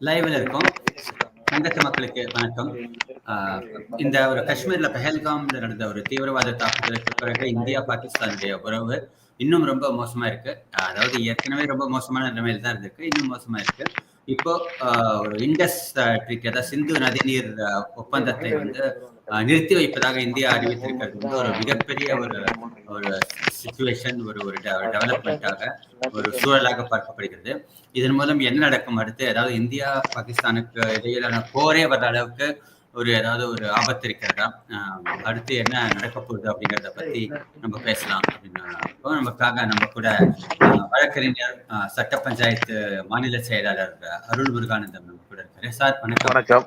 லைவ்ல இருக்கோம். சங்கத்து மக்களுக்கு வணக்கம். ஆஹ் இந்த ஒரு காஷ்மீர்ல பெஹல்காம்ல நடந்த ஒரு தீவிரவாத தாக்குதலுக்கு பிறகு இந்தியா பாகிஸ்தானுடைய உறவு இன்னும் ரொம்ப மோசமா இருக்கு. அதாவது ஏற்கனவே ரொம்ப மோசமான நிலைமையில தான் இருந்திருக்கு இன்னும் மோசமா இருக்கு. இப்போ ஆஹ் ஒரு இண்டஸ் ட்ரீட் அதாவது சிந்து நதிநீர் ஒப்பந்தத்தை வந்து நிறுத்தி வைப்பதாக இந்தியா அறிவித்திருக்கிறது. வந்து ஒரு மிகப்பெரிய ஒரு ஒரு சுச்சுவேஷன் ஒரு ஒரு டெவலப்மெண்ட்டாக ஒரு சூழலாக பார்க்கப்படுகிறது. இதன் மூலம் என்ன நடக்கும் அடுத்து அதாவது இந்தியா பாகிஸ்தானுக்கு இடையிலான போரே வர அளவுக்கு ஒரு ஏதாவது ஒரு ஆபத்து இருக்கிறதா? அடுத்து என்ன நடக்க போகுது அப்படிங்கிறத பத்தி நம்ம பேசலாம் அப்படின்னு இப்போ நமக்காக நம்ம கூட ஆஹ் வழக்கறிஞர் ஆஹ் சட்ட பஞ்சாயத்து மாநில செயலாளர் அருள் முருகானந்தம் நம்ம கூட இருக்காரு. சார் வணக்கம். வணக்கம்.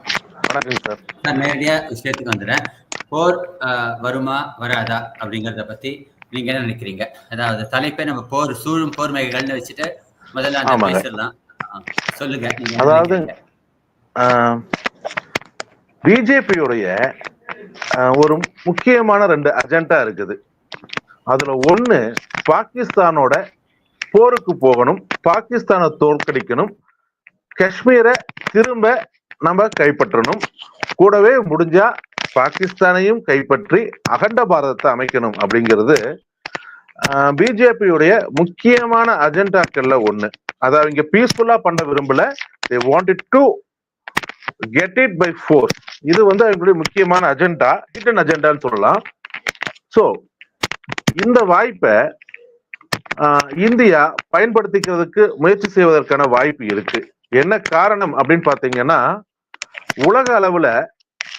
வணக்கம் சார். நான் நேரடியா விஷயத்துக்கு வந்துடுறேன். போர் வருமா வராதா அப்படிங்கறத பத்தி நீங்க என்ன நினைக்கிறீங்க? அதாவது தலைப்பை நம்ம போர் சூழும் போர் மிகைகள்னு வச்சுட்டு முதல்ல. பேசிடலாம் சொல்லுங்க அதாவது? பிஜேபியுடைய ஒரு முக்கியமான ரெண்டு அஜெண்டா இருக்குது. அதுல ஒண்ணு பாகிஸ்தானோட போருக்கு போகணும் பாகிஸ்தானை தோற்கடிக்கணும் காஷ்மீரை திரும்ப நம்ம கைப்பற்றணும். கூடவே முடிஞ்சா பாகிஸ்தானையும் கைப்பற்றி அகண்ட பாரதத்தை அமைக்கணும் அப்படிங்கிறது பிஜேபியுடைய முக்கியமான அஜெண்டாக்கள்ல ஒண்ணு. அதாவது இங்க பீஸ்ஃபுல்லா பண்ண விரும்பல. They wanted to get it by force இது வந்து அவங்களுடைய முக்கியமான அஜெண்டா ஹிடன் அஜெண்டான்னு சொல்லலாம். ஸோ இந்த வாய்ப்பை இந்தியா பயன்படுத்திக்கிறதுக்கு முயற்சி செய்வதற்கான வாய்ப்பு இருக்கு. என்ன காரணம் அப்படின்னு பாத்தீங்கன்னா உலக அளவுல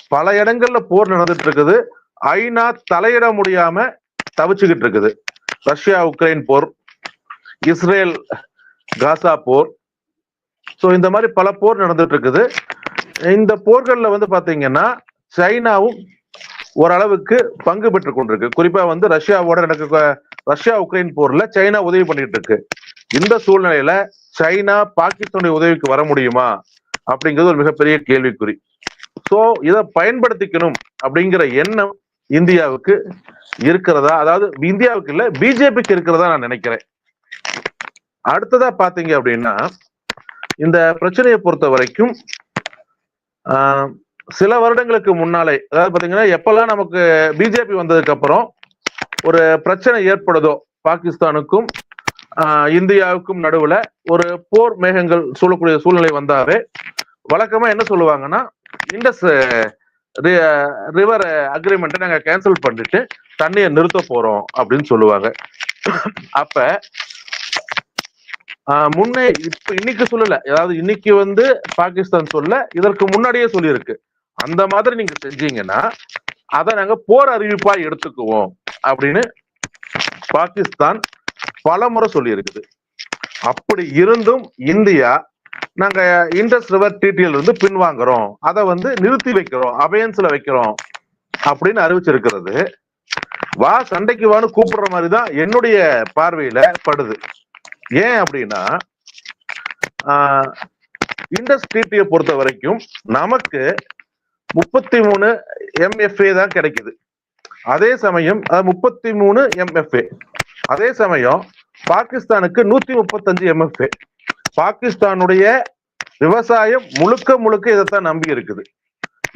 பல இடங்கள்ல போர் நடந்துட்டு இருக்குது ஐநா தலையிட முடியாம தவிச்சுக்கிட்டு இருக்குது ரஷ்யா உக்ரைன் போர் இஸ்ரேல் காசா போர். ஸோ இந்த மாதிரி பல போர் நடந்துட்டு இருக்குது இந்த போர்கள்ல வந்து பாத்தீங்கன்னா சைனாவும் ஓரளவுக்கு பங்கு பெற்று கொண்டிருக்கு குறிப்பா வந்து ரஷ்யாவோட நடக்க ரஷ்யா உக்ரைன் போர்ல சைனா உதவி பண்ணிட்டு இருக்கு இந்த சூழ்நிலையில சைனா பாகிஸ்தானுடைய உதவிக்கு வர முடியுமா? அப்படிங்கிறது ஒரு மிகப்பெரிய கேள்விக்குறி. சோ இதை பயன்படுத்திக்கணும் அப்படிங்கிற எண்ணம் இந்தியாவுக்கு இருக்கிறதா? அதாவது இந்தியாவுக்கு இல்ல பிஜேபிக்கு இருக்கிறதா நான் நினைக்கிறேன். அடுத்ததா பாத்தீங்க அப்படின்னா இந்த பிரச்சனையை பொறுத்த வரைக்கும் சில வருடங்களுக்கு முன்னாலே அதாவது பாத்தீங்கன்னா எப்பெல்லாம் நமக்கு பிஜேபி வந்ததுக்கு அப்புறம் ஒரு பிரச்சனை ஏற்படுதோ பாகிஸ்தானுக்கும் இந்தியாவுக்கும் நடுவுல ஒரு போர் மேகங்கள் சூழக்கூடிய சூழ்நிலை வந்தாவே வழக்கமா என்ன சொல்லுவாங்கன்னா இண்டஸ் ரிவர் அக்ரிமெண்ட்டை நாங்க கேன்சல் பண்ணிட்டு தண்ணியை நிறுத்த போறோம் அப்படின்னு சொல்லுவாங்க. அப்ப முன்னே இப்ப இன்னைக்கு சொல்லல. அதாவது இன்னைக்கு வந்து பாகிஸ்தான் சொல்ல இதற்கு முன்னாடியே சொல்லியிருக்கு. அந்த மாதிரி நீங்க செஞ்சீங்கன்னா அதை நாங்க போர் அறிவிப்பா எடுத்துக்குவோம் அப்படின்னு பாகிஸ்தான் பலமுறை சொல்லி இருக்குது அப்படி இருந்தும் இந்தியா நாங்க இண்டஸ் ரிவர் டிடிஎல் இருந்து பின்வாங்குறோம். அதை வந்து நிறுத்தி வைக்கிறோம். அபயன்ஸ்ல வைக்கிறோம். அப்படின்னு அறிவிச்சிருக்கிறது. வா சண்டைக்கு வான்னு கூப்பிடுற மாதிரி தான் என்னுடைய பார்வையில படுது. ஏன் அப்படின்னா இண்டஸ் டிடியை பொறுத்த வரைக்கும் நமக்கு முப்பத்தி மூணு எம்எஃப்ஏ தான் கிடைக்குது. அதே சமயம் முப்பத்தி மூணு எம்எஃப்ஏ அதே சமயம் பாகிஸ்தானுக்கு நூத்தி முப்பத்தஞ்சு எம்எஃப்ஏ பாகிஸ்தானுடைய விவசாயம் முழுக்க முழுக்க இதைத்தான் நம்பி இருக்குது.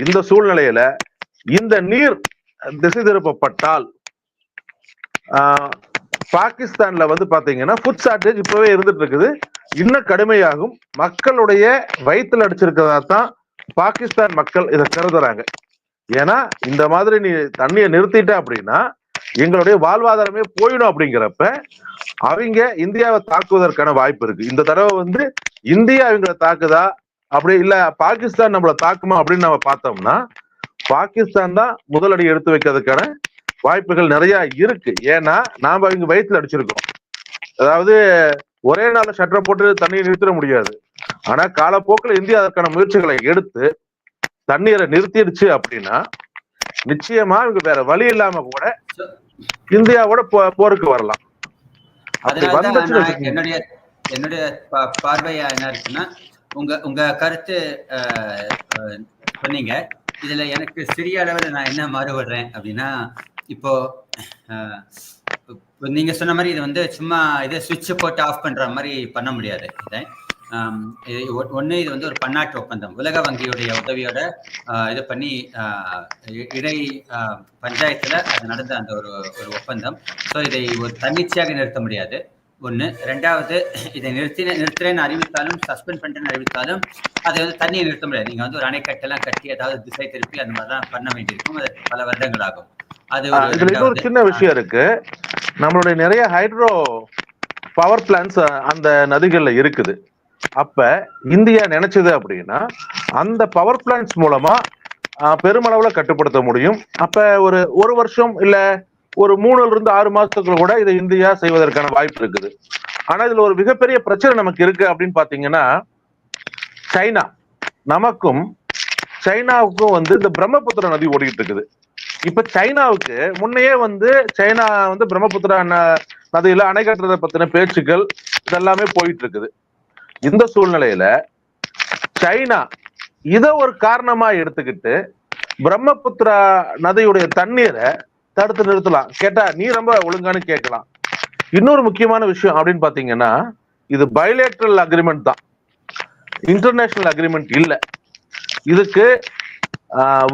இந்த சூழ்நிலையில இந்த நீர் திசை திருப்பப்பட்டால் பாகிஸ்தான்ல வந்து பாத்தீங்கன்னா ஃபுட் ஷார்டேஜ் இப்பவே இருந்துட்டு இருக்குது. இன்னும் கடுமையாகும். மக்களுடைய வயிற்றுல அடிச்சிருக்கிறதா தான் பாகிஸ்தான் மக்கள் இதை கருதுறாங்க. ஏன்னா இந்த மாதிரி நீ தண்ணியை நிறுத்திட்ட அப்படின்னா எங்களுடைய வாழ்வாதாரமே போயிடும் அப்படிங்கிறப்ப அவங்க இந்தியாவை தாக்குவதற்கான வாய்ப்பு இருக்கு. இந்த தடவை வந்து இந்தியா அவங்கள தாக்குதா? அப்படி இல்ல பாகிஸ்தான் நம்மளை தாக்குமா அப்படின்னு நம்ம பார்த்தோம்னா பாகிஸ்தான் தான் முதலடி எடுத்து வைக்கிறதுக்கான வாய்ப்புகள் நிறைய இருக்கு. ஏன்னா நாம அவங்க வயிற்றுல அடிச்சிருக்கோம். அதாவது ஒரே நாள்ல ஷட்டரை போட்டு தண்ணியை நிறுத்திட முடியாது. ஆனா காலப்போக்கில் இந்தியா அதற்கான முயற்சிகளை எடுத்து தண்ணீரை நிறுத்திடுச்சு அப்படின்னா நிச்சயமா இவங்க வேற வழி இல்லாம கூட இந்தியாவோட போருக்கு வரலாம். என்னுடைய என்னுடைய பார்வையா என்ன இருக்குன்னா உங்க உங்க கருத்து சொன்னீங்க. இதுல எனக்கு சிறிய அளவில் நான் என்ன மாறுபடுறேன் அப்படின்னா இப்போ நீங்க சொன்ன மாதிரி இது வந்து சும்மா இது சுவிட்ச் போட்டு ஆஃப் பண்ற மாதிரி பண்ண முடியாது. இதை. ஆம், இது வந்து ஒரு பன்னாட்டு ஒப்பந்தம். உலக வங்கியுடைய உதவியோட இது பண்ணி இடை பஞ்சாயத்துல அது நடந்த அந்த ஒரு ஒரு ஒப்பந்தம். ஸோ இதை ஒரு தன்னிச்சையாக நிறுத்த முடியாது. ஒண்ணு. ரெண்டாவது இதை நிறுத்தி நிறுத்துறேன்னு அறிவித்தாலும் சஸ்பெண்ட் பண்ணிட்டேன்னு அறிவித்தாலும் அதை வந்து தண்ணியை நிறுத்த முடியாது. நீங்க வந்து ஒரு அணைக்கட்டெல்லாம் கட்டி ஏதாவது திசை திருப்பி அந்த மாதிரிலாம் பண்ண வேண்டியிருக்கும். அது பல வருடங்கள் ஆகும் அது ஒரு. சின்ன விஷயம் இருக்கு. நம்மளுடைய நிறைய ஹைட்ரோ பவர் பிளான்ஸ் அந்த நதிகள்ல இருக்குது. அப்ப இந்தியா நினைச்சது அப்படின்னா அந்த பவர் பிளான்ஸ் மூலமா பெருமளவுல கட்டுப்படுத்த முடியும். அப்ப ஒரு ஒரு வருஷம் இல்ல ஒரு மூணுல இருந்து ஆறு மாசத்துக்குள்ள கூட இதை இந்தியா செய்வதற்கான வாய்ப்பு இருக்குது. ஆனா இதுல ஒரு மிகப்பெரிய பிரச்சனை நமக்கு இருக்கு அப்படின்னு பாத்தீங்கன்னா சைனா. நமக்கும் சைனாவுக்கும் வந்து இந்த பிரம்மபுத்திரா நதி ஓடிட்டு இருக்குது. இப்ப சைனாவுக்கு முன்னையே வந்து சைனா வந்து பிரம்மபுத்திரா ந- நதியில அணை கட்டுறதை பத்தின பேச்சுக்கள் இதெல்லாமே போயிட்டு இருக்குது. இந்த சூழ்நிலையில சைனா இதை ஒரு காரணமா எடுத்துக்கிட்டு பிரம்மபுத்திரா நதியுடைய தண்ணீரை தடுத்து நிறுத்தலாம். கேட்டா நீ ரொம்ப ஒழுங்கான்னு கேட்கலாம். இன்னொரு முக்கியமான விஷயம் அப்படின்னு பாத்தீங்கன்னா இது பைலேட்ரல் அக்ரிமெண்ட் தான். இன்டர்நேஷனல் அக்ரிமெண்ட் இல்லை. இதுக்கு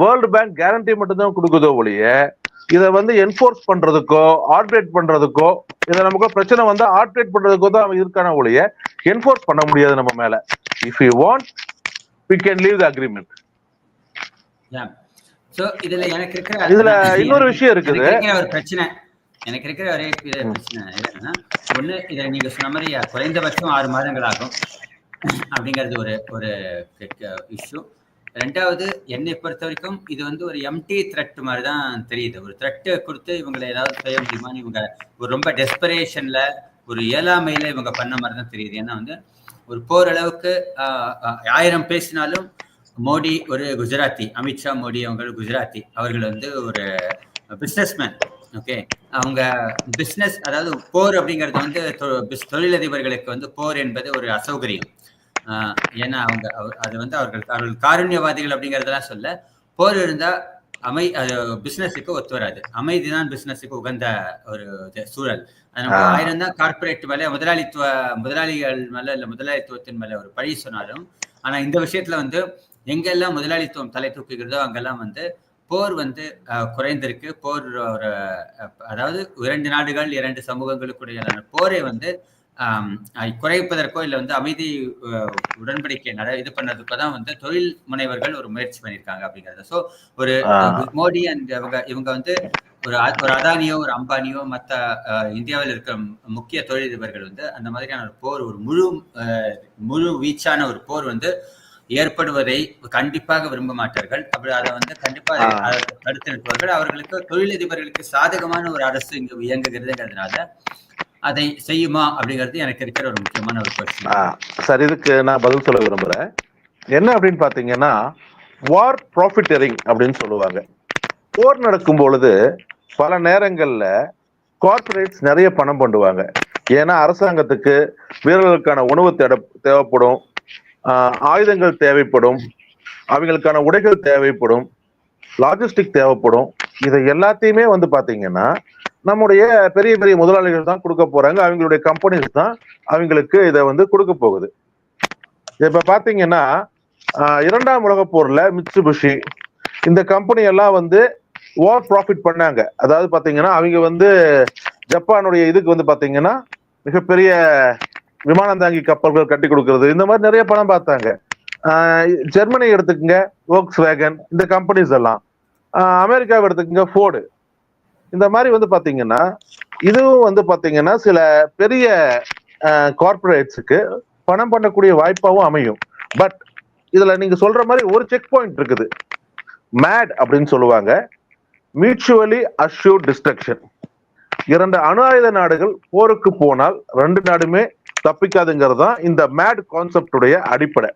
வேர்ல்டு பேங்க் கேரண்டி மட்டும்தான் கொடுக்குதோ ஒழிய இதை வந்து என்ஃபோர்ஸ் பண்றதுக்கோ ஆர்பிரேட் பண்றதுக்கோ இதை நமக்கு பிரச்சனை வந்தா ஆர்பிரேட் பண்றதுக்கோ தான் இருக்கான ஒழிய என்ஃபோர்ஸ் பண்ண முடியாது நம்ம மேல. If you want we can leave the agreement இதுல எனக்கு இருக்கிற இதுல இன்னொரு விஷயம் இருக்குது. ஒரு பிரச்சனை. எனக்கு இருக்கிற ஒரே பிரச்சனை என்னன்னா ஒண்ணு இதுல நீங்க சொன்ன மாதிரி குறைந்தபட்சம் ஆறு மாதங்கள் ஆகும். அப்படிங்கிறது ஒரு ஒரு இஷ்யூ ரெண்டாவது என்னை பொறுத்த வரைக்கும் இது வந்து ஒரு எம்டி த்ரெட் மாதிரி தான் தெரியுது. ஒரு த்ரெட்டை கொடுத்து இவங்களை ஏதாவது செய்ய முடியுமான்னு இவங்க ஒரு ரொம்ப டெஸ்பரேஷன்ல ஒரு இயலாமையில இவங்க பண்ண மாதிரி தான் தெரியுது. ஏன்னா வந்து ஒரு போர் அளவுக்கு ஆஹ், ஆயிரம் பேசினாலும் மோடி ஒரு குஜராத்தி அமித்ஷா மோடி அவங்க குஜராத்தி. அவர்கள் வந்து ஒரு பிஸ்னஸ்மேன் ஓகே அவங்க பிஸ்னஸ் அதாவது போர் அப்படிங்கிறது வந்து தொ- தொழிலதிபர்களுக்கு வந்து போர் என்பது ஒரு அசௌகரியம். ஏன்னா அவங்க அவ- அது வந்து அவர்கள் அவர்கள் காருண்யவாதிகள் அப்படிங்கறதெல்லாம் சொல்ல போர் இருந்தா அமை பிசினஸுக்கு ஒத்து வராது. அமைதி தான் பிசினஸுக்கு உகந்த ஒரு சூழல். அது ஆ. ஆயிரம் தான் கார்பரேட் மேல முதலாளித்துவ முதலாளிகள் மேல இல்ல முதலாளித்துவத்தின் மேல ஒரு பழி சொன்னாலும் ஆனா இந்த விஷயத்துல வந்து எங்கெல்லாம் முதலாளித்துவம் தலை தூக்குகிறதோ அங்கெல்லாம் வந்து போர் வந்து குறைந்திருக்கு. போர் ஒரு அதாவது இரண்டு நாடுகள் இரண்டு சமூகங்களுக்குடையான போரை வந்து குறைப்பதற்கோ இல்லை வந்து அமைதி உடன்படிக்கை நட இது பண்ணதுக்கோ தான் வந்து தொழில் முனைவர்கள் ஒரு முயற்சி பண்ணியிருக்காங்க அப்படிங்கிறது ஸோ ஒரு. மோடி அண்ட் இவங்க இவங்க வந்து ஒரு ஒரு அதானியோ ஒரு அம்பானியோ மற்ற இந்தியாவில் இருக்கிற முக்கிய தொழிலதிபர்கள் வந்து அந்த மாதிரியான ஒரு போர் ஒரு முழு முழு வீச்சான ஒரு போர் வந்து ஏற்படுவதை கண்டிப்பாக விரும்ப மாட்டார்கள் அப்படி அதை வந்து கண்டிப்பா அதை ஆ. அதை தடுத்து நிறுத்துவார்கள் அவர்களுக்கு தொழிலதிபர்களுக்கு சாதகமான ஒரு அரசு இங்கு இயங்குகிறதுங்கிறதுனால அதை செய்யுமா அப்படிங்கிறது எனக்கு இருக்கிற ஒரு முக்கியமான ஒரு கொஸ்டின் சார் இதுக்கு நான் பதில் சொல்ல விரும்புறேன். என்ன அப்படின்னு பாத்தீங்கன்னா வார் ப்ராஃபிட்டரிங் அப்படின்னு சொல்லுவாங்க. போர் நடக்கும் பொழுது பல நேரங்கள்ல கார்ப்பரேட்ஸ் நிறைய பணம் பண்ணுவாங்க. ஏன்னா அரசாங்கத்துக்கு வீரர்களுக்கான உணவு தேட தேவைப்படும். ஆயுதங்கள் தேவைப்படும். அவங்களுக்கான உடைகள் தேவைப்படும். லாஜிஸ்டிக் தேவைப்படும். இதை எல்லாத்தையுமே வந்து பாத்தீங்கன்னா நம்முடைய பெரிய பெரிய முதலாளிகள் தான் கொடுக்க போறாங்க. அவங்களுடைய கம்பெனிஸ் தான் அவங்களுக்கு இதை வந்து கொடுக்க போகுது. இப்ப பாத்தீங்கன்னா இரண்டாம் உலக போர்ல மிட்சுபிஷி இந்த கம்பெனி எல்லாம் வந்து ஓவர் ப்ராஃபிட் பண்ணாங்க. அதாவது பாத்தீங்கன்னா அவங்க வந்து ஜப்பானுடைய இதுக்கு வந்து பாத்தீங்கன்னா மிகப்பெரிய விமானம் தாங்கி கப்பல்கள் கட்டி கொடுக்கறது. இந்த மாதிரி நிறைய பணம் பார்த்தாங்க. ஜெர்மனி எடுத்துக்கங்க ஓக்ஸ் வேகன் இந்த கம்பெனிஸ் எல்லாம். அமெரிக்காவை எடுத்துக்கங்க ஃபோர்டு இந்த மாதிரி வந்து பாத்தீங்கன்னா இதுவும் வந்து பாத்தீங்கன்னா சில பெரிய கார்பரேட்ஸுக்கு பணம் பண்ணக்கூடிய வாய்ப்பாகவும் அமையும். பட் இதுல நீங்க சொல்ற மாதிரி ஒரு செக் பாயிண்ட் இருக்குது. மேட் அப்படின்னு சொல்லுவாங்க. மியூச்சுவலி அஷ்யூர்ட் டிஸ்ட்ரக்ஷன் இரண்டு அணு ஆயுத நாடுகள் போருக்கு போனால் ரெண்டு நாடுமே தப்பிக்காதுங்கிறது தான் இந்த மேட் கான்செப்டுடைய அடிப்படை.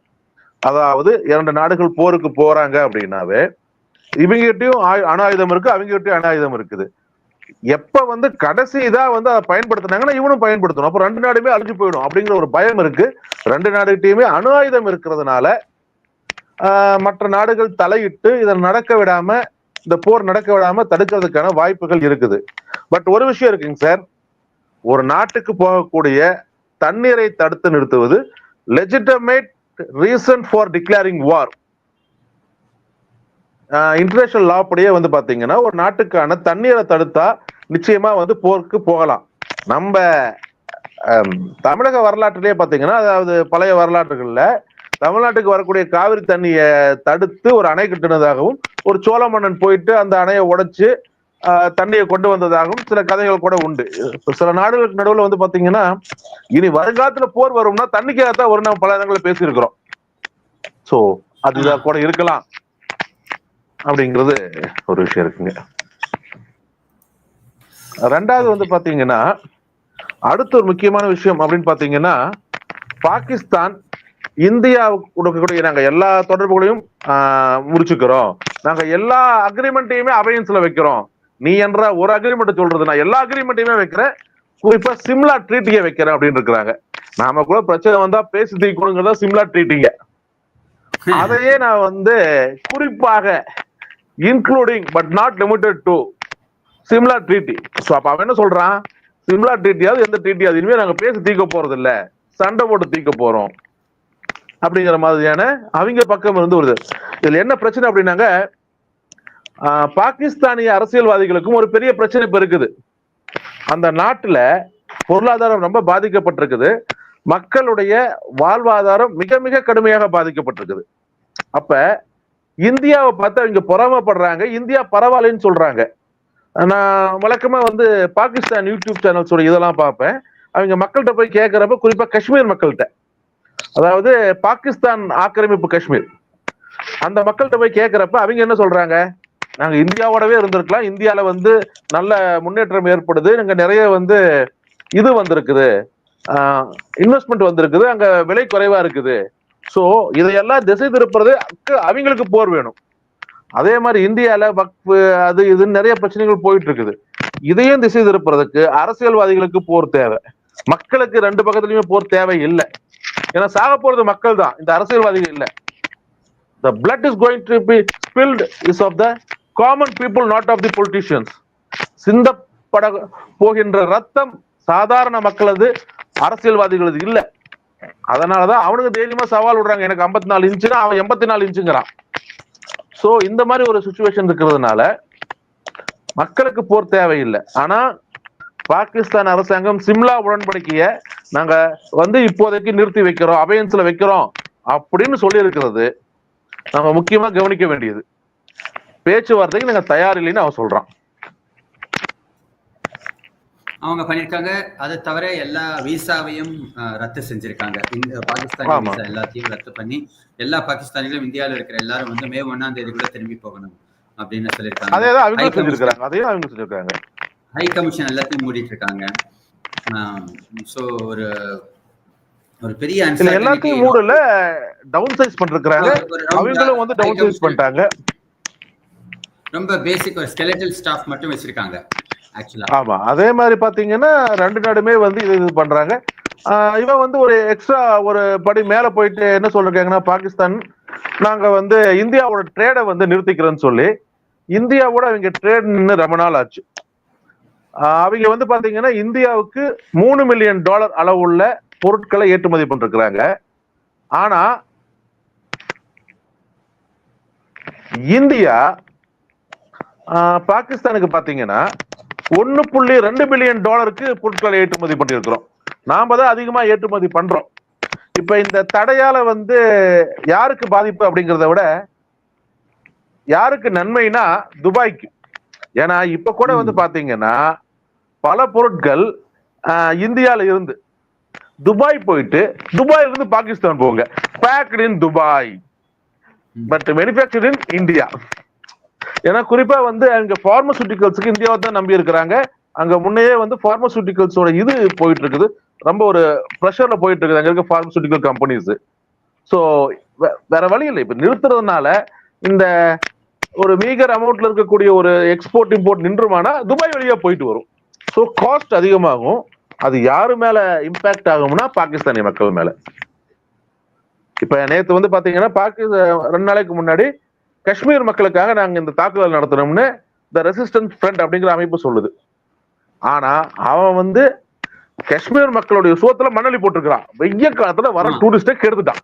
அதாவது இரண்டு நாடுகள் போருக்கு போறாங்க அப்படின்னாவே இவங்ககிட்டயும் ஆயு- அணு ஆயுதம் இருக்கு அவங்ககிட்டயும் அணு ஆயுதம் இருக்குது. எப்ப வந்து கடைசி இதா வந்து அதை பயன்படுத்தினாங்கன்னா இவனும் பயன்படுத்தணும். அப்போ ரெண்டு நாடுமே அழிஞ்சு போயிடும் அப்படிங்கிற ஒரு பயம் இருக்கு. ரெண்டு நாடுகிட்டயுமே அணு ஆயுதம் இருக்கிறதுனால மற்ற நாடுகள் தலையிட்டு இதை நடக்க விடாம இந்த போர் நடக்க விடாம தடுக்கிறதுக்கான வாய்ப்புகள் இருக்குது. பட் ஒரு விஷயம் இருக்குங்க சார். ஒரு நாட்டுக்கு போகக்கூடிய தண்ணீரை தடுத்து நிறுத்துவது legitimate reason for declaring war international law படியே வந்து பாத்தீங்கன்னா ஒரு நாட்டுக்கான தண்ணீரை தடுத்தா நிச்சயமா வந்து போருக்கு போகலாம். நம்ம தமிழக வரலாற்றிலேயே பாத்தீங்கன்னா அதாவது பழைய வரலாற்றுகள்ல தமிழ்நாட்டுக்கு வரக்கூடிய காவிரி தண்ணியை தடுத்து ஒரு அணை கட்டினதாகவும் ஒரு சோழ மன்னன் போயிட்டு அந்த அணையை உடைச்சு தண்ணியை கொண்டு வந்ததாகவும் சில கதைகள் கூட உண்டு. சில நாடுகளுக்கு நடுவில் வந்து பாத்தீங்கன்னா இனி வருங்காலத்துல போர் வரும்னா தண்ணிக்காக தான் ஒரு நம்ம பல இடங்களில் பேசியிருக்கிறோம். ஸோ அது கூட இருக்கலாம். அப்படிங்கிறது ஒரு விஷயம் இருக்குங்க. ரெண்டாவது வந்து பாத்தீங்கன்னா அடுத்த ஒரு முக்கியமான விஷயம் அப்படின்னு பாத்தீங்கன்னா பாகிஸ்தான் இந்தியாவுக்கு கொடுக்கக்கூடிய நாங்க எல்லா தொடர்புகளையும் ஆஹ், முறிச்சுக்கிறோம் நாங்க எல்லா அக்ரிமெண்ட்டையுமே அவையன்ஸ்ல வைக்கிறோம். நீ என்ற ஒரு அக்ரிமெண்ட் சொல்றது நான் எல்லா அக்ரிமெண்ட்டையுமே வைக்கிறேன். குறிப்பா சிம்லா ட்ரீட்டியை வைக்கிறேன் அப்படின்னு இருக்கிறாங்க. நாம கூட பிரச்சனை வந்தா பேசி தீக்கணுங்கிறதா சிம்லா ட்ரீட்டிங்க அதையே நான் வந்து குறிப்பாக including but not limited to Simla treaty so அப்போ அவன் என்ன சொல்றான்? சிம்லா ட்ரீட்டியாவது எந்த ட்ரீட்டியாவது இனிமே நாங்கள் பேசி தீக்க போறது இல்லை சண்டை போட்டு தீர்க்க போறோம். அப்படிங்கிற மாதிரியான அவங்க பக்கம் இருந்து வருது. இதில் என்ன பிரச்சனை அப்படின்னாங்க பாகிஸ்தானிய அரசியல்வாதிகளுக்கும் ஒரு பெரிய பிரச்சனை இப்போ இருக்குது. அந்த நாட்டில் பொருளாதாரம் ரொம்ப பாதிக்கப்பட்டிருக்குது. மக்களுடைய வாழ்வாதாரம் மிக மிக கடுமையாக பாதிக்கப்பட்டிருக்குது. அப்ப இந்தியாவை பார்த்து அவங்க பொறாமப்படுறாங்க. இந்தியா பரவாயில்லைன்னு சொல்றாங்க. நான் வழக்கமா வந்து பாகிஸ்தான் யூடியூப் சேனல்ஸோட இதெல்லாம் பார்ப்பேன். அவங்க மக்கள்கிட்ட போய் கேட்கிறப்ப குறிப்பா காஷ்மீர் மக்கள்கிட்ட. அதாவது பாகிஸ்தான் ஆக்கிரமிப்பு காஷ்மீர். அந்த மக்கள்கிட்ட போய் கேட்கிறப்ப அவங்க என்ன சொல்றாங்க? நாங்க இந்தியாவோடவே இருந்திருக்கலாம். இந்தியால வந்து நல்ல முன்னேற்றம் ஏற்படுது. அங்க நிறைய வந்து இது வந்திருக்குது. இன்வெஸ்ட்மெண்ட் வந்திருக்குது. அங்க விலை குறைவா இருக்குது. சோ இதையெல்லாம் திசை திருப்புறது அவங்களுக்கு போர் வேணும். அதே மாதிரி இந்தியால வக்ஃபு அது இதுன்னு நிறைய பிரச்சனைகள் போயிட்டு இருக்குது இதையும் திசை திருப்புறதுக்கு அரசியல்வாதிகளுக்கு போர் தேவை. மக்களுக்கு ரெண்டு பக்கத்துலயுமே போர் தேவை இல்லை ஏன்னா சாக போறது மக்கள் தான். இந்த அரசியல்வாதிகள் இல்லை. The blood is going to be spilt is of the common people not of the politicians சிந்தப்பட போகின்ற ரத்தம் சாதாரண மக்களது அரசியல்வாதிகளது இல்லை. அதனாலதான் அவனுக்கு தைரியமா சவால் விடுறாங்க. எனக்கு 54 நாலு இன்ச்சுன்னா அவன் எண்பத்தி நாலு இன்ச்சுங்கிறான் சோ இந்த மாதிரி ஒரு சுச்சுவேஷன் இருக்கிறதுனால மக்களுக்கு போர் தேவையில்லை. ஆனா பாகிஸ்தான் அரசாங்கம் சிம்லா உடன்படிக்கைய நாங்க வந்து இப்போதைக்கு நிறுத்தி வைக்கிறோம் அபயன்ஸ்ல வைக்கிறோம் அப்படின்னு சொல்லி இருக்கிறது நம்ம முக்கியமா கவனிக்க வேண்டியது. பேச்சுவார்த்தைக்கு நாங்க தயார் இல்லைன்னு அவன் சொல்றான். அவங்க பண்ணிருக்காங்க அதை தவிர எல்லா விசாவையும் ரத்து செஞ்சிருக்காங்க. இந்த பாகிஸ்தான். விசா எல்லாத்தையும் ரத்து பண்ணி எல்லா பாகிஸ்தானிகளும் இந்தியாவில் இருக்கிற எல்லாரும் வந்து மே ஒண்ணாம் தேதிக்குள்ள திரும்பி போகணும் அப்படின்னு சொல்லியிருக்காங்க. ஹை கமிஷன் எல்லாத்தையும் மூடிட்டு இருக்காங்க சோ ஒரு ஒரு பெரிய எல்லாத்தையும் மூடல டவுன் சைஸ் பண்ணிருக்காங்க அவங்களும் வந்து டவுன் சைஸ் பண்ணிட்டாங்க. ரொம்ப பேசிக் ஒரு ஸ்கெலட்டல் ஸ்டாஃப் மட்டும் வச்சிருக்காங்க. ஆமா அதே மாதிரி பாத்தீங்கன்னா ரெண்டு நாடுமே வந்து இது இது பண்றாங்க. இவன் வந்து ஒரு எக்ஸ்ட்ரா ஒரு படி மேல போயிட்டு என்ன சொல்றாங்கன்னா பாகிஸ்தான் நாங்க வந்து இந்தியாவோட ட்ரேடை வந்து நிறுத்திக்கிறோம்னு சொல்லி இந்தியாவோட அவங்க ட்ரேட் நின்று ரொம்ப நாள் ஆச்சு. அவங்க வந்து பாத்தீங்கன்னா இந்தியாவுக்கு மூணு மில்லியன் டாலர் அளவுள்ள பொருட்களை ஏற்றுமதி பண்ணிருக்கிறாங்க. ஆனா இந்தியா பாகிஸ்தானுக்கு பாத்தீங்கன்னா ஒன்னு புள்ளி ரெண்டு பில்லியன் டாலருக்கு பொருட்களை ஏற்றுமதி பண்ணியிருக்கிறோம். நாம தான் அதிகமா ஏற்றுமதி பண்றோம். இப்ப இந்த தடையால வந்து யாருக்கு பாதிப்பு அப்படிங்கிறத விட யாருக்கு நன்மைனா துபாய்க்கு. ஏன்னா இப்ப கூட வந்து பாத்தீங்கன்னா பல பொருட்கள் இந்தியால இருந்து துபாய் போயிட்டு துபாயில இருந்து பாகிஸ்தான் போங்க. Packed in Dubai but manufacture in India ஏன்னா குறிப்பா வந்து அங்க பார்மசூட்டிக்கல்ஸுக்கு இந்தியாவை தான் நம்பி இருக்கிறாங்க. அங்க முன்னையே வந்து பார்மசூட்டிக்கல்ஸோட இது போயிட்டு இருக்குது ரொம்ப ஒரு ப்ரெஷர்ல போயிட்டு இருக்குது அங்க இருக்க பார்மசூட்டிக்கல் கம்பெனிஸ் ஸோ வேற வழி இல்லை. இப்ப நிறுத்துறதுனால இந்த ஒரு மீகர் அமௌண்ட்ல இருக்கக்கூடிய ஒரு எக்ஸ்போர்ட் இம்போர்ட் நின்றுமானா துபாய் வழியா போயிட்டு வரும். ஸோ காஸ்ட் அதிகமாகும். அது யாரு மேல இம்பாக்ட் ஆகும்னா பாகிஸ்தானிய மக்கள் மேல. இப்ப நேத்து வந்து பாத்தீங்கன்னா பாகிஸ்தான் ரெண்டு நாளைக்கு முன்னாடி காஷ்மீர் மக்களுக்காக நாங்க இந்த தாக்குதல் நடத்தணும்னு த ரெசிஸ்டன்ஸ் ஃப்ரண்ட் அப்படிங்கிற அமைப்பு சொல்லுது. ஆனா அவன் வந்து காஷ்மீர் மக்களுடைய சோத்துல மண்ணலி போட்டிருக்கிறான். வெய்ய காலத்துல வர. டூரிஸ்ட கெடுத்துட்டான்.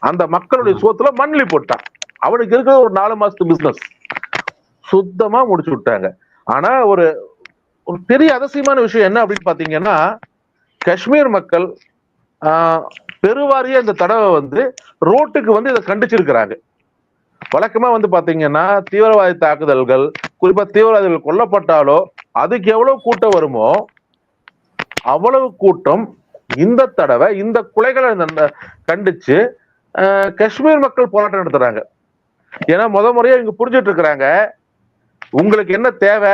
அந்த மக்களுடைய. சோத்துல மண்ணலி போட்டான். அவனுக்கு இருக்கிற ஒரு நாலு மாசத்து பிசினஸ் சுத்தமா முடிச்சு விட்டாங்க. ஆனா ஒரு ஒரு பெரிய அதிசயமான விஷயம் என்ன அப்படின்னு பாத்தீங்கன்னா காஷ்மீர் மக்கள் பெருவாரியா இந்த தடவை வந்து ரோட்டுக்கு வந்து இதை கண்டிச்சிருக்கிறாங்க. வழக்கமா வந்து பாத்தீங்கன்னா தீவிரவாத தாக்குதல்கள் குறிப்பா தீவிரவாதிகள் கொல்லப்பட்டாலோ அதுக்கு எவ்வளவு கூட்டம் வருமோ அவ்வளவு கூட்டம் இந்த தடவை இந்த கொலைகளை கண்டிச்சு காஷ்மீர் மக்கள் போராட்டம் நடத்துறாங்க. ஏன்னா முத முறையா இங்க புரிஞ்சிட்டு இருக்கிறாங்க உங்களுக்கு என்ன தேவை?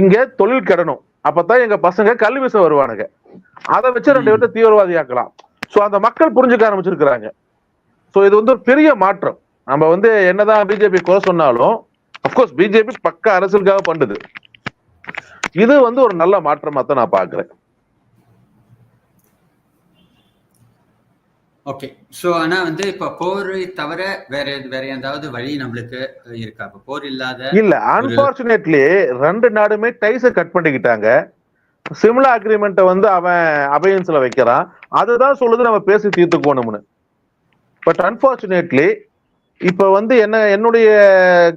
இங்க தொழில் கிடணும். அப்பதான் எங்க பசங்க கல்வி வீச வருவானுங்க. அதை வச்சு ரெண்டு பேர்த்த தீவிரவாதி ஆக்கலாம் சோ அந்த மக்கள் புரிஞ்சுக்க ஆரம்பிச்சிருக்கிறாங்க. சோ இது வந்து ஒரு பெரிய மாற்றம். நம்ம வந்து என்னதான் பிஜேபி குறை சொன்னாலும் அப்கோர்ஸ் பிஜேபி பக்க அரசியலுக்காக பண்ணுது இது வந்து ஒரு நல்ல மாற்றமா தான் நான் பாக்குறேன் ஓகே ஸோ ஆனா வந்து இப்போ போரை தவிர வேற வேற ஏதாவது வழி நம்மளுக்கு இருக்கா? இப்போ போர் இல்லாத இல்ல அன்பார்ச்சுனேட்லி ரெண்டு நாடுமே டைஸ கட் பண்ணிக்கிட்டாங்க. சிம்லா அக்ரிமெண்ட்டை வந்து அவன் அபயன்ஸ்ல வைக்கிறான். அதுதான் சொல்லுது நம்ம பேசி தீர்த்துக்கணும்னு. பட் அன்பார்ச்சுனேட்லி இப்ப வந்து என்ன என்னுடைய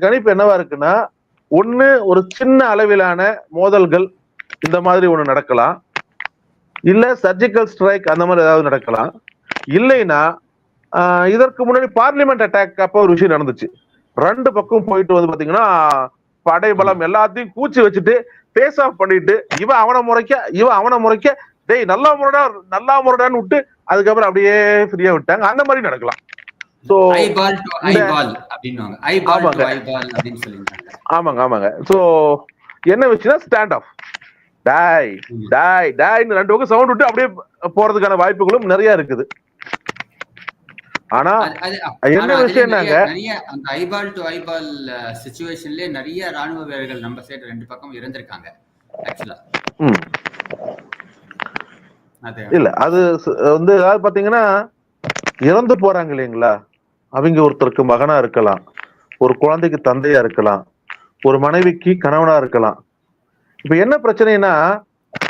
கணிப்பு என்னவா இருக்குன்னா ஒன்று ஒரு சின்ன அளவிலான மோதல்கள் இந்த மாதிரி ஒண்ணு நடக்கலாம். இல்ல சர்ஜிக்கல் ஸ்ட்ரைக் அந்த மாதிரி ஏதாவது நடக்கலாம். இல்லைன்னா இதற்கு முன்னாடி பார்லிமெண்ட் அட்டாக் அப்போ ஒரு விஷயம் நடந்துச்சு. ரெண்டு பக்கம் போயிட்டு வந்து பாத்தீங்கன்னா படை பலம் எல்லாத்தையும் கூச்சி வச்சுட்டு பேஸ் ஆஃப் பண்ணிட்டு இவன் அவனை முறைக்க இவன் அவனை முறைக்க டேய் நல்லா முறைடா நல்லா முறைடான்னு விட்டு அதுக்கப்புறம் அப்படியே ஃப்ரீயா விட்டாங்க. அந்த மாதிரி நடக்கலாம். சோ ஆமாங்க. ஆமாங்க சோ என்ன விஷயம் ஸ்டாண்ட் ஆஃப் டாய். டாய் டாய்னு ரெண்டு பக்கம் சவுண்ட் விட்டு அப்படியே போறதுக்கான வாய்ப்புகளும் நிறைய இருக்குது. ஆனா என்ன அதுல விஷயம்னாங்க? நிறைய- நிறைய அந்த ஐபால் டு ஐபால் சுச்சுவேஷன்லயே நிறைய ராணுவ வீரர்கள் நம்ம சைடு ரெண்டு பக்கம் இருந்திருக்காங்க ஆக்சுவலா இல்ல அது வந்து அதாவது பாத்தீங்கன்னா இறந்து போறாங்க இல்லைங்களா? அவங்க ஒருத்தருக்கு மகனா இருக்கலாம். ஒரு குழந்தைக்கு தந்தையா இருக்கலாம். ஒரு மனைவிக்கு கணவனா இருக்கலாம். இப்ப என்ன பிரச்சனைனா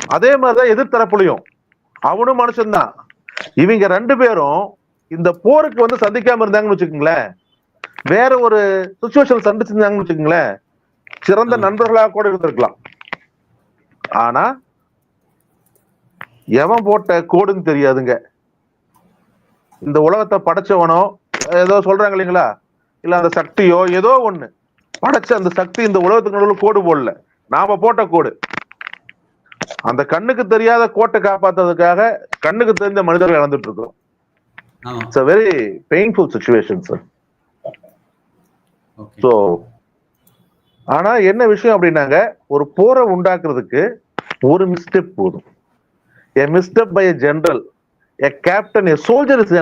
அதே மாதிரிதான் எதிர்த்தரப்புலையும். அவனும் மனுஷன்தான். இவங்க ரெண்டு பேரும் இந்த போருக்கு வந்து சந்திக்காம இருந்தாங்கன்னு வச்சுக்கோங்களேன். வேற ஒரு சுச்சுவேஷன் சந்திச்சிருந்தாங்கன்னு வச்சுக்கோங்களேன். சிறந்த ஆமா. நண்பர்களா கூட இருந்திருக்கலாம். ஆனா எவன் போட்ட கோடுன்னு தெரியாதுங்க. இந்த உலகத்தை படைச்சவனோ ஏதோ சொல்றாங்க இல்லைங்களா? இல்ல அந்த சக்தியோ ஏதோ ஒண்ணு. படைச்ச அந்த சக்தி இந்த உலகத்துக்கு நடுவில் கோடு போடல. நாம போட்ட கோடு. அந்த கண்ணுக்கு தெரியாத கோட்டை காப்பாத்துறதுக்காக கண்ணுக்கு தெரிந்த மனிதர்கள் இழந்துட்டு இருக்கோம் it's a very painful situation sir so ஆனா என்ன விஷயம் அப்படின்னாங்க ஒரு போரை உண்டாக்குறதுக்கு ஒரு மிஸ்டேக் போதும். A mistake by a general a captain a soldier is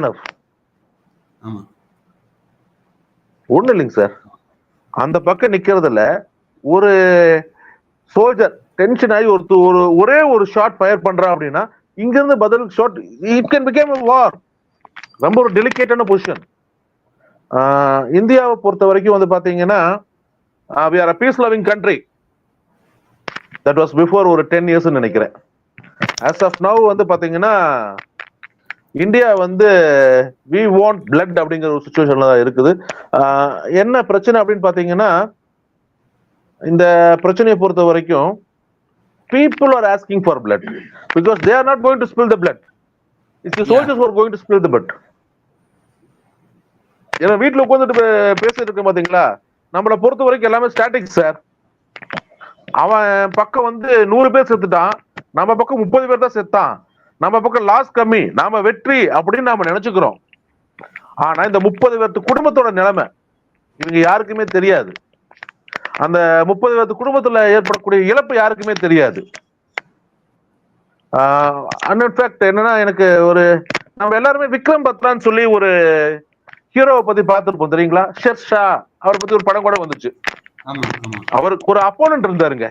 ஆமா. ஒண்ணு இல்லைங்க சார். அந்த பக்கம் நிக்கிறதுல ஒரு சோல்ஜர் டென்ஷன் ஆகி ஒரு ஒரு ஒரே ஒரு ஷாட் ஃபயர் பண்றான் அப்படின்னா இங்க இருந்து பதில் shot it can become war ரொம்ப ஒரு டெலிகேட்டான பொசிஷன் இந்தியாவை பொறுத்த வரைக்கும் வந்து பாத்தீங்கன்னா we are a peace loving country that was before ஒரு டென் இயர்ஸ் நினைக்கிறேன். ஆஸ் ஆஃப் நவ் வந்து பாத்தீங்கன்னா இந்தியா வந்து வி வாண்ட் பிளட் அப்படிங்கிற ஒரு சுச்சுவேஷன்ல தான் இருக்குது. என்ன பிரச்சனை அப்படின்னு பாத்தீங்கன்னா இந்த பிரச்சனையை பொறுத்த வரைக்கும் people are asking for blood because they are not going to spill the blood it's soldiers are going to spill the blood ஏன்னா வீட்டுல உட்காந்துட்டு பேசிட்டு இருக்கோம் பாத்தீங்களா? நம்மளை பொறுத்த வரைக்கும் எல்லாமே ஸ்டாட்டிக் சார் அவன் பக்கம் வந்து நூறு பேர் செத்துட்டான். நம்ம பக்கம் முப்பது பேர் தான் செத்தான். நம்ம பக்கம் லாஸ் கம்மி. நாம வெற்றி அப்படின்னு நாம நினைச்சுக்கிறோம். ஆனா இந்த முப்பது பேர்த்து குடும்பத்தோட நிலைமை இவங்க யாருக்குமே தெரியாது. அந்த முப்பது பேர்த்து குடும்பத்துல ஏற்படக்கூடிய இழப்பு யாருக்குமே தெரியாது. அன்இன்ஃபேக்ட் என்னன்னா எனக்கு ஒரு நம்ம எல்லாருமே விக்ரம் பத்ரான்னு சொல்லி ஒரு ஹீரோவை பத்தி பார்த்துருப்போம் தெரியுங்களா? ஷெர்ஷா அவரை பத்தி ஒரு படம் கூட வந்துச்சு. அவருக்கு ஒரு அப்போனன்ட் இருந்தாருங்க.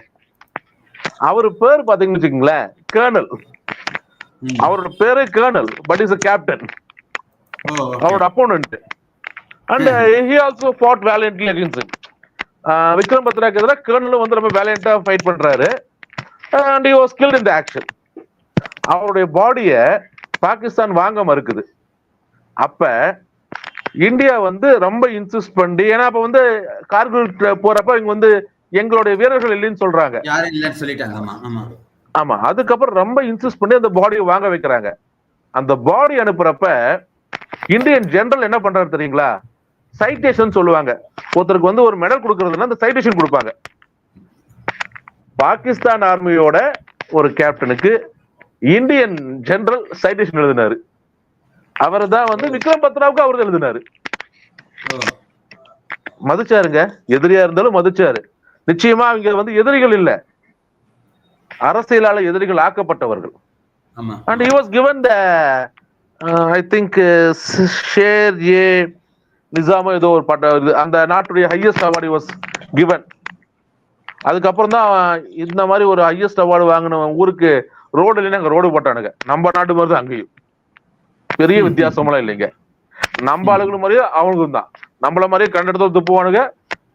அவர் பேர் பாத்தீங்கன்னு வச்சுக்கோங்களேன் கேர்னல். அவரோட பேரு colonel but is captain oh okay. அவரோட opponent and he also fought valiantly against Vikram பத்ராக்கு எதிராக கேர்னலும் வந்து ரொம்ப வேலியண்டா ஃபைட் பண்றாரு. And he was killed in the action அவருடைய பாடிய பாகிஸ்தான் வாங்க மறுக்குது. அப்ப இந்தியா வந்து ரொம்ப இன்சிஸ்ட் பண்ணி ஏன்னா அப்ப வந்து கார்கில் போறப்ப இங்க வந்து எங்களுடைய வீரர்கள் இல்லைன்னு சொல்றாங்க. ஆமா அதுக்கப்புறம் ரொம்ப இன்சிஸ்ட் பண்ணி அந்த பாடியை வாங்க வைக்கிறாங்க. அந்த பாடி அனுப்புறப்ப இந்தியன் ஜெனரல் என்ன பண்றாரு தெரியுங்களா? சைட்டேஷன் சொல்லுவாங்க. ஒருத்தருக்கு வந்து ஒரு மெடல் கொடுக்கறதுன்னா அந்த சைட்டேஷன் கொடுப்பாங்க. பாகிஸ்தான் ஆர்மியோட ஒரு கேப்டனுக்கு இந்தியன் ஜெனரல் சைட்டேஷன் எழுதினாரு. அவர் தான் வந்து விக்ரம் பத்ராவுக்கு அவர் எழுதினாரு. மதிச்சாருங்க. எதிரியா இருந்தாலும் மதிச்சாரு. நிச்சயமா அவங்க வந்து எதிரிகள் இல்ல. அரசியலால எதிரிகள் ஆக்கப்பட்டவர்கள். was given the uh, i think uh, ஷேர் ஏ நிசாமோ ஏதோ ஒரு பட்ட அந்த நாட்டுடைய ஹையஸ்ட் அவார்டு வாஸ் given. அதுக்கப்புறம் தான் இந்த மாதிரி ஒரு ஹையஸ்ட் அவார்டு வாங்கின ஊருக்கு ரோடு இல்லைன்னா அங்க ரோடு போட்டானுங்க. நம்ம நாட்டு மாதிரி தான் அங்கேயும். பெரிய வித்தியாசமெல்லாம் இல்லைங்க நம்ம ஆளுங்களும் மாதிரியே அவங்களுக்கும் தான். நம்மள மாதிரியே கண்ட இடத்துல துப்புவானுங்க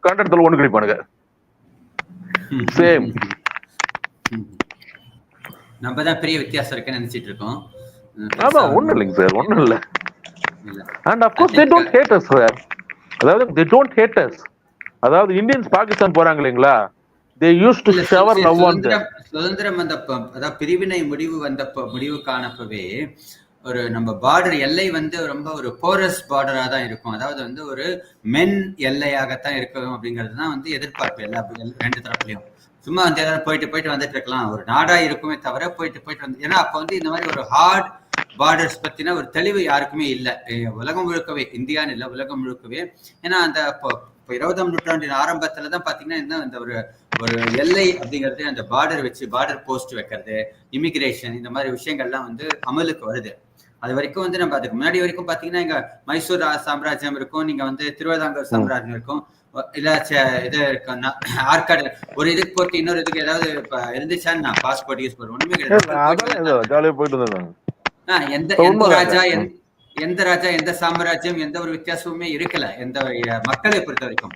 கண்ட இடத்துல ஒண்ணு கிடைப்பானுங்க Same. நம்ம தான் பெரிய வித்தியாசம் இருக்குன்னு நினைச்சிட்டு இருக்கோம். ஆமா ஒண்ணும் இல்லைங்க சார் ஒண்ணும் இல்ல. And of course they don't hate us sir அதாவது தே டோன்ட் ஹேட் அஸ் அதாவது இந்தியன்ஸ் பாகிஸ்தான் போறாங்க இல்லைங்களா? They used to shower love on சுதந்திரம் சுதந்திரம் வந்தப்ப அதாவது பிரிவினை முடிவு வந்தப்ப முடிவு காணப்பவே ஒரு நம்ம பார்டர் எல்லை வந்து ரொம்ப ஒரு போரஸ் பார்டரா தான் இருக்கும். அதாவது வந்து ஒரு மென் எல்லையாகத்தான் இருக்கும் அப்படிங்கிறது தான் வந்து எதிர்பார்ப்பு எல்லா ரெண்டு தரப்புலையும். சும்மா வந்து எல்லாரும் போயிட்டு போயிட்டு வந்துட்டு இருக்கலாம். ஒரு நாடா இருக்குமே தவிர போயிட்டு போயிட்டு வந்து ஏன்னா அப்ப வந்து இந்த மாதிரி ஒரு ஹார்ட் பார்டர்ஸ் பத்தின ஒரு தெளிவு யாருக்குமே இல்லை. உலகம் முழுக்கவே இந்தியான்னு இல்லை உலகம் முழுக்கவே. ஏன்னா அந்த இப்போ இப்போ இருபதாம் நூற்றாண்டின் ஆரம்பத்துல தான் பாத்தீங்கன்னா என்ன இந்த ஒரு ஒரு எல்லை அப்படிங்கிறது அந்த பார்டர் வச்சு பார்டர் போஸ்ட் வைக்கிறது இமிகிரேஷன் இந்த மாதிரி விஷயங்கள்லாம் வந்து அமலுக்கு வருது. அது வரைக்கும் வந்து நம்ம அதுக்கு முன்னாடி வரைக்கும் பாத்தீங்கன்னா இங்க மைசூர் சாம்ராஜ்யம் இருக்கும். நீங்க வந்து திருவிதாங்கூர் சாம்ராஜ்யம் இருக்கும். இல்ல இது இருக்கும். நா- ஆற்காடு. ஒரு இதுக்கு போட்டு இன்னொரு இதுக்கு ஏதாவது இருந்துச்சான்னு நான் பாஸ்போர்ட் யூஸ் பண்ணுவேன். ஒண்ணுமே கிடையாது. எந்த. எந்த ராஜா எந்த- ராஜா எந்த சாம்ராஜ்யம் எந்த ஒரு வித்தியாசமுமே இருக்கல. எந்த மக்களை பொறுத்த வரைக்கும்.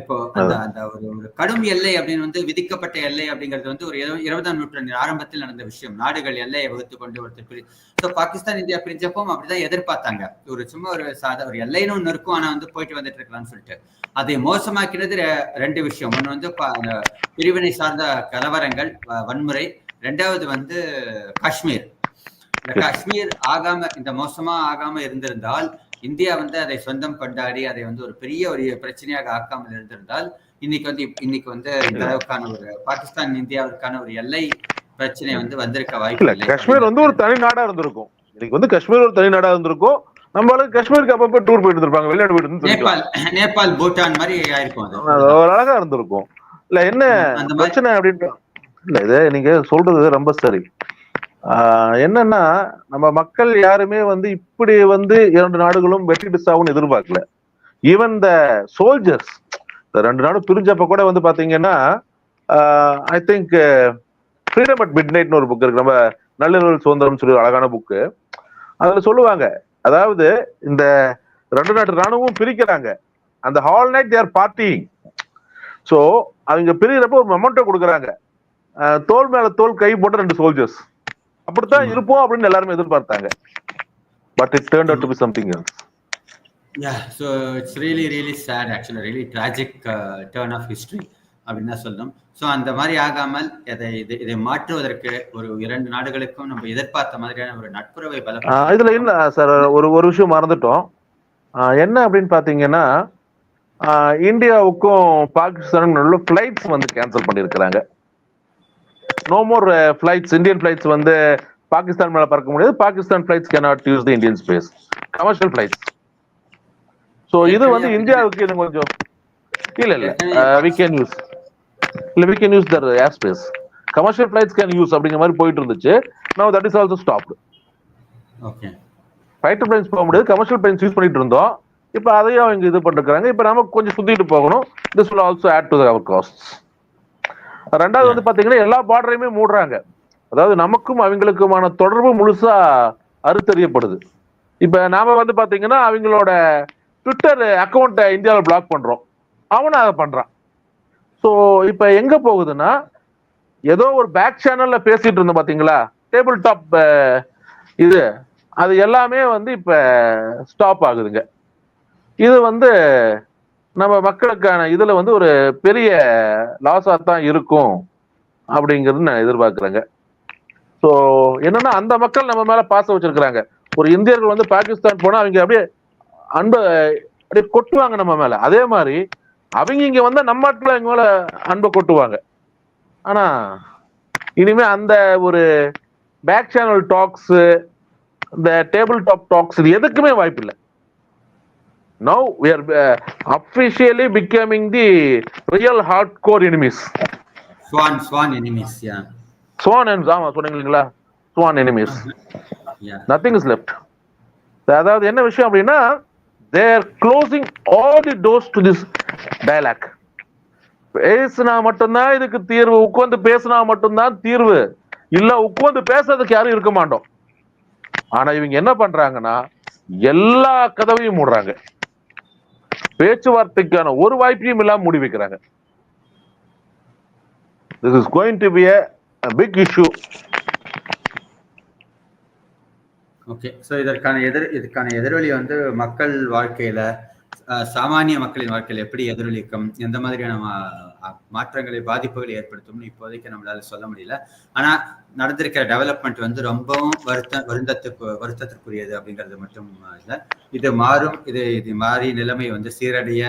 இப்போ அந்த அந்த ஒரு ஒரு கடும் எல்லை அப்படின்னு வந்து விதிக்கப்பட்ட எல்லை அப்படிங்கிறது வந்து ஒரு இரு- இருபதாம் நூற்றாண்டின் ஆரம்பத்தில் நடந்த விஷயம். நாடுகள் எல்லையை வகுத்து கொண்டு ஒருத்தர் பிரி ஸோ பாகிஸ்தான் இந்தியா பிரிஞ்சப்போ அப்படிதான் எதிர்பார்த்தாங்க. ஒரு சும்மா ஒரு சாதா ஒரு எல்லைன்னு ஒன்று இருக்கும் ஆனா வந்து போயிட்டு வந்துட்டு இருக்கலாம்னு சொல்லிட்டு. அதை மோசமாக்கினது ரெ- ரெண்டு விஷயம். ஒன்று வந்து பிரிவினை சார்ந்த கலவரங்கள் வன்முறை. ரெண்டாவது வந்து காஷ்மீர். இந்த காஷ்மீர் ஆகாம இந்த மோசமா ஆகாம இருந்திருந்தால் இந்தியா வந்து அதை சொந்தம் கொண்டாடி அதை வந்து ஒரு பெரிய ஒரு பிரச்சனையாக ஆக்காமல் இருந்திருந்தால் இன்னைக்கு வந்து இன்னைக்கு வந்து இந்த அளவுக்கான ஒரு பாகிஸ்தான் இந்தியாவிற்கான ஒரு எல்லை பிரச்சனை வந்து வந்திருக்க வாய்ப்பு இல்ல காஷ்மீர் வந்து ஒரு தனி நாடா இருந்திருக்கும். இன்னைக்கு வந்து காஷ்மீர் ஒரு தனி நாடா இருந்திருக்கும். நம்ம காஷ்மீருக்கு அப்பப்ப டூர் போயிட்டு இருப்பாங்க வெளிநாடு போயிட்டு நேபாள் நேபாள் பூட்டான் மாதிரி ஆயிருக்கும் அது. ஒரு அழகா இருந்திருக்கும். இல்ல என்ன பிரச்சனை அப்படின்ட்டு இல்ல இது நீங்க சொல்றது ரொம்ப சரி. என்னன்னா நம்ம மக்கள் யாருமே வந்து இப்படி வந்து இரண்டு நாடுகளும் வெற்றிட்டு சாவுன்னு எதிர்பார்க்கல. ஈவன் த சோல்ஜர்ஸ் ரெண்டு நாடும் பிரிஞ்சப்ப கூட வந்து பாத்தீங்கன்னா I think freedom at mid நைட்னு ஒரு புக் இருக்கு. நம்ம நள்ளிரவு சுதந்திரம் சொல்லி அழகான புக்கு அதுல சொல்லுவாங்க அதாவது இந்த ரெண்டு நாட்டு ராணுவமும் பிரிக்கிறாங்க. அந்த hall night their parting so அவங்க பிரிகிறப்ப ஒரு மொமெண்டோ கொடுக்குறாங்க தோல் மேல தோல் கை போட்ட ரெண்டு சோல்ஜர்ஸ் அப்படித்தான் இருப்போம் அப்படின்னு எல்லாருமே எதிர்பார்த்தாங்க. But it turn out to be something else so it's really, really sad, actually, really tragic uh, turn of history அப்படின்னு தான் சொல்லணும். ஸோ அந்த மாதிரி ஆகாமல் இதை இது இதை மாற்றுவதற்கு ஒரு இரண்டு நாடுகளுக்கும் நம்ம எதிர்பார்த்த மாதிரியான ஒரு நட்புறவை இதுல பலப்படுத்த இல்ல சார் ஒரு ஒரு விஷயம் மறந்துட்டோம். என்ன அப்படின்னு பாத்தீங்கன்னா ஆஹ் இந்தியாவுக்கும் பாகிஸ்தானுக்கும் நடுவில் ஃபிளைட்ஸ் வந்து கேன்சல் பண்ணியிருக்கிறாங்க. No more flights Indian flights வந்து பாகிஸ்தான் மேல பறக்க முடியாது. Pakistan flights cannot use the Indian space commercial flights so இது வந்து இந்தியாவுக்கு இது கொஞ்சம் இல்ல இல்ல. வி கேன் யூஸ் இல்ல we can use their air space commercial flights can use அப்படிங்கிற மாதிரி போயிட்டு இருந்துச்சு. No that is also stopped okay fighter planes போக முடியாது. கமர்ஷியல் பிளைன்ஸ் யூஸ் பண்ணிட்டு இருந்தோம். இப்போ அதையும் அவங்க இது பண்ணிருக்காங்க இப்போ நாம கொஞ்சம் சுத்திட்டு போகணும். This will also add to our costs ரெண்டாவது வந்து பாத்தீங்கன்னா எல்லா பார்டரையுமே மூடுறாங்க. அதாவது நமக்கும் அவங்களுக்குமான தொடர்பு முழுசா அறுத்தறியப்படுது. இப்ப நாம வந்து பாத்தீங்கன்னா அவங்களோட ட்விட்டர் அக்கௌண்ட்டை இந்தியாவில் பிளாக் பண்றோம். அவனும் அதை பண்றான். ஸோ இப்ப எங்க போகுதுன்னா ஏதோ ஒரு பேக் சேனல்ல பேசிட்டு இருந்தோம் பாத்தீங்களா? டேபிள் டாப் இது. அது எல்லாமே வந்து இப்ப ஸ்டாப் ஆகுதுங்க. இது வந்து நம்ம மக்களுக்கான இதுல வந்து ஒரு பெரிய லாஸா தான் இருக்கும் அப்படிங்கிறது நான் எதிர்பார்க்கிறேங்க. ஸோ என்னன்னா அந்த மக்கள் நம்ம மேல பாசம் வச்சிருக்கிறாங்க. ஒரு இந்தியர்கள் வந்து பாகிஸ்தான் போனா அவங்க அப்படியே அன்பை அப்படியே கொட்டுவாங்க நம்ம மேல. அதே மாதிரி அவங்க இங்க வந்தா நம்ம நாட்டுல அவங்க மேல அன்பை கொட்டுவாங்க. ஆனா இனிமே அந்த ஒரு பேக் சேனல் டாக்ஸ் இந்த டேபிள் டாப் டாக்ஸ் இது எதுக்குமே வாய்ப்பு no we are uh, officially becoming the real hardcore enemies. Sworn sworn enemies yeah swan and ஆமா சொன்னீங்க இல்லைங்களா swan enemies. Yeah nothing is left. அதாவது என்ன விஷயம் அப்படின்னா they are closing all the doors to this dialogue. பேசினா மட்டும்தான் இதுக்கு தீர்வு உட்கார்ந்து பேசினா மட்டும்தான் தீர்வு. இல்ல உட்கார்ந்து பேசுறதுக்கு யாரும் இருக்க மாட்டோம். ஆனா இவங்க என்ன பண்றாங்கன்னா எல்லா கதவையும் மூடுறாங்க. பேச்சுவார்த்தைக்கான ஒரு வாய்ப்பையும் இல்லாம மூடி வைக்கிறாங்க. This is going to be a big issue okay so இதற்கான எதிர் இதுக்கான எதிரொலி வந்து மக்கள் வாழ்க்கையில சாமானிய மக்களின் வாழ்க்கையில் எப்படி எதிரொலிக்கும்? எந்த மாதிரியான மாற்றங்களை பாதிப்புகளை ஏற்படுத்தும்னு இப்போதைக்கு நம்மளால சொல்ல முடியல. ஆனா நடந்திருக்கிற டெவலப்மெண்ட் வந்து ரொம்பவும் வருத்த வருந்தத்துக்கு வருத்தத்திற்குரியது அப்படிங்கிறது மட்டும் இல்லை. இது மாறும் இது இது மாறி நிலைமை வந்து சீரடைய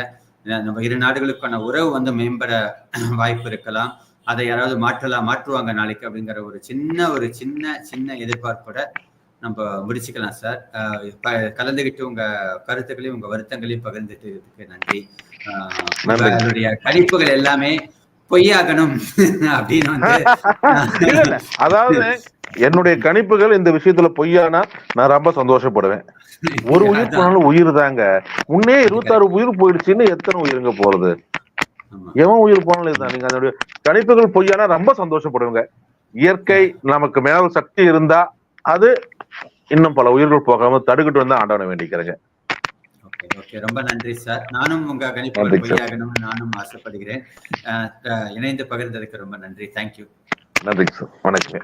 நம்ம இரு நாடுகளுக்கான உறவு வந்து மேம்பட வாய்ப்பு இருக்கலாம். அதை யாராவது மாற்றலாம் மாற்றுவாங்க நாளைக்கு அப்படிங்கிற ஒரு சின்ன ஒரு சின்ன சின்ன எதிர்பார்ப்போட நம்ம முடிச்சுக்கலாம் சார் கலந்துகிட்டு உங்க கருத்துக்களையும் உங்க வருத்தங்களையும் பகிர்ந்துட்டதுக்கு நன்றி. உங்களுடைய கணிப்புகள் எல்லாமே பொய்யாகணும் அப்படின்னு வந்து அதாவது என்னுடைய கணிப்புகள் இந்த விஷயத்துல பொய்யானா நான் ரொம்ப சந்தோஷப்படுவேன். ஒரு உயிர். போனாலும் உயிர் தாங்க. முன்னே இருபத்தாறு உயிர் போயிடுச்சுன்னு எத்தனை உயிருங்க போறது. எவன் உயிர் போனாலும் இதுதான். நீங்க அதனுடைய கணிப்புகள் பொய்யானா ரொம்ப சந்தோஷப்படுவேங்க இயற்கை நமக்கு மேல் சக்தி இருந்தா அது இன்னும் பல உயிர்கள் போகாம தடுக்கிட்டு வந்து ஆண்டவனை வேண்டிக்கிறேங்க. ரொம்ப நன்றி சார். நானும் உங்க நன்றி, சார். பொய்யாகணும்னு நானும் ஆசைப்படுகிறேன். இணைந்து பகிர்ந்ததுக்கு ரொம்ப நன்றி. தேங்க்யூ நன்றிங்க சார். வணக்கம்